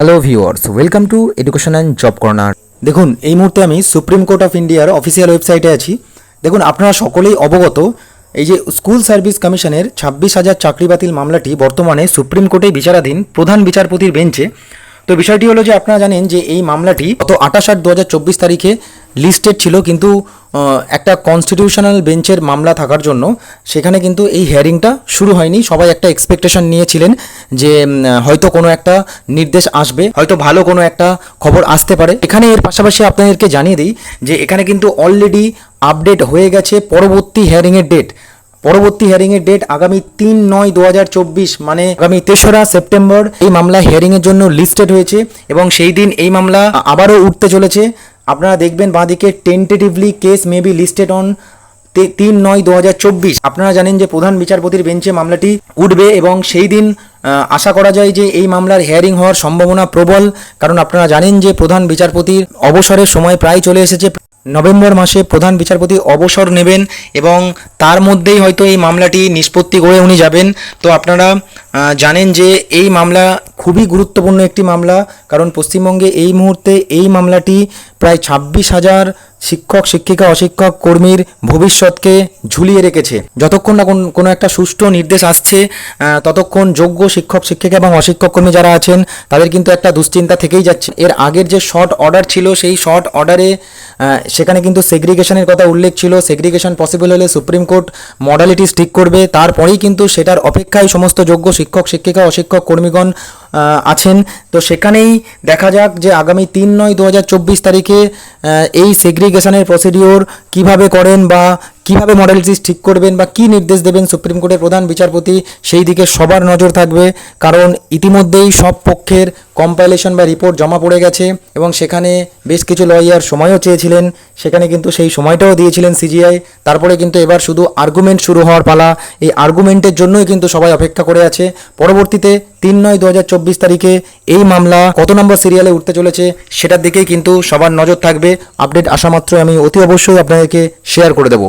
Hello viewers welcome to education and job corner দেখুন, এই মুহূর্তে আমি সুপ্রিম কোর্ট অফ ইন্ডিয়ার অফিসিয়াল ওয়েবসাইটে আছি। দেখুন, আপনারা সকলেই অবগত, এই যে স্কুল সার্ভিস কমিশনের ছাব্বিশ হাজার চাকরি বাতিল মামলাটি বর্তমানে সুপ্রিম কোর্টে বিচারাধীন প্রধান বিচারপতির বেঞ্চে। তো বিষয়টি হলো যে, আপনারা জানেন যে এই মামলাটি গত আঠাশ আট দু হাজার চব্বিশ তারিখে লিস্টেড ছিল, কিন্তু একটা কনস্টিটিউশনাল বেঞ্চের মামলা থাকার জন্য সেখানে কিন্তু এই হিয়ারিংটা শুরু হয়নি। সবাই একটা এক্সপেকটেশন নিয়েছিলেন যে হয়তো কোনো একটা নির্দেশ আসবে, হয়তো ভালো কোনো একটা খবর আসতে পারে। এখানে এর পাশাপাশি আপনাদেরকে জানিয়ে দিই যে, এখানে কিন্তু অলরেডি আপডেট হয়ে গেছে পরবর্তী হিয়ারিংয়ের ডেট পরবর্তী হিয়ারিং এর ডেট আগামী তিন নয় দু মানে আগামী তেসরা সেপ্টেম্বর, এই মামলা হিয়ারিং এর জন্য লিস্টেড হয়েছে এবং সেই দিন এই মামলা আবারও উঠতে চলেছে। আপনারা দেখবেন বাঁদিকে tentatively case may be listed on তিন নয় দু আপনারা জানেন যে প্রধান বিচারপতির বেঞ্চে মামলাটি উঠবে এবং সেই দিন আশা করা যায় যে এই মামলার হিয়ারিং হওয়ার সম্ভাবনা প্রবল। কারণ আপনারা জানেন যে প্রধান বিচারপতির অবসরের সময় প্রায় চলে এসেছে। নভেম্বর মাসে প্রধান বিচারপতি অবসর নেবেন এবং তার মধ্যেই হয়তো এই মামলাটি নিষ্পত্তি করে উনি যাবেন। তো আপনারা জানেন যে এই মামলা খুবই গুরুত্বপূর্ণ একটি মামলা, কারণ পশ্চিমবঙ্গে এই মুহূর্তে এই মামলাটি প্রায় ছাব্বিশ হাজার শিক্ষক, শিক্ষিকা, অশিক্ষক, কর্মীর ভবিষ্যৎকে ঝুলিয়ে রেখেছে। যতক্ষণ না কোন- একটা সুষ্ঠু নির্দেশ আসছে ততক্ষণ যোগ্য শিক্ষক, শিক্ষিকা এবং অশিক্ষক কর্মী যারা আছেন, তাদের কিন্তু একটা দুশ্চিন্তা থেকেই যাচ্ছে। এর আগের যে শর্ট অর্ডার ছিল, সেই শর্ট অর্ডারে সেখানে কিন্তু সেগ্রিগেশনের কথা উল্লেখ ছিল। সেগ্রিগেশন পসিবল হলে সুপ্রিম কোর্ট মডালিটিস ঠিক করবে। তারপরেই কিন্তু সেটার অপেক্ষায় সমস্ত যোগ্য শিক্ষক, শিক্ষিকা, অশিক্ষক, কর্মীগণ আছেন। তো সেখানেই দেখা যাক যে আগামী তিন নয় দু তারিখে এই সেগ্রিগেশনের প্রসিডিওর কীভাবে করেন বা কীভাবে মডেলিটিস ঠিক করবেন বা কি নির্দেশ দেবেন সুপ্রিম কোর্টের প্রধান বিচারপতি, সেই দিকে সবার নজর থাকবে। কারণ ইতিমধ্যেই সব পক্ষের কম্পাইলেশন বা রিপোর্ট জমা পড়ে গেছে এবং সেখানে বেশ কিছু লয়ার সময়ও চেয়েছিলেন। সেখানে কিন্তু সেই সময়টাও দিয়েছিলেন সিজিআই তারপরে কিন্তু এবার শুধু আর্গুমেন্ট শুরু হওয়ার পালা। এই আর্গুমেন্টের জন্যই কিন্তু সবাই অপেক্ষা করে আছে। পরবর্তীতে তিন নয় দু তারিখে এই মামলা কত নম্বর সিরিয়ালে উঠতে চলেছে সেটার দিকেই কিন্তু সবার নজর থাকবে। আপডেট আসা মাত্র আমি অতি অবশ্যই আপনাদেরকে শেয়ার করে দেবো।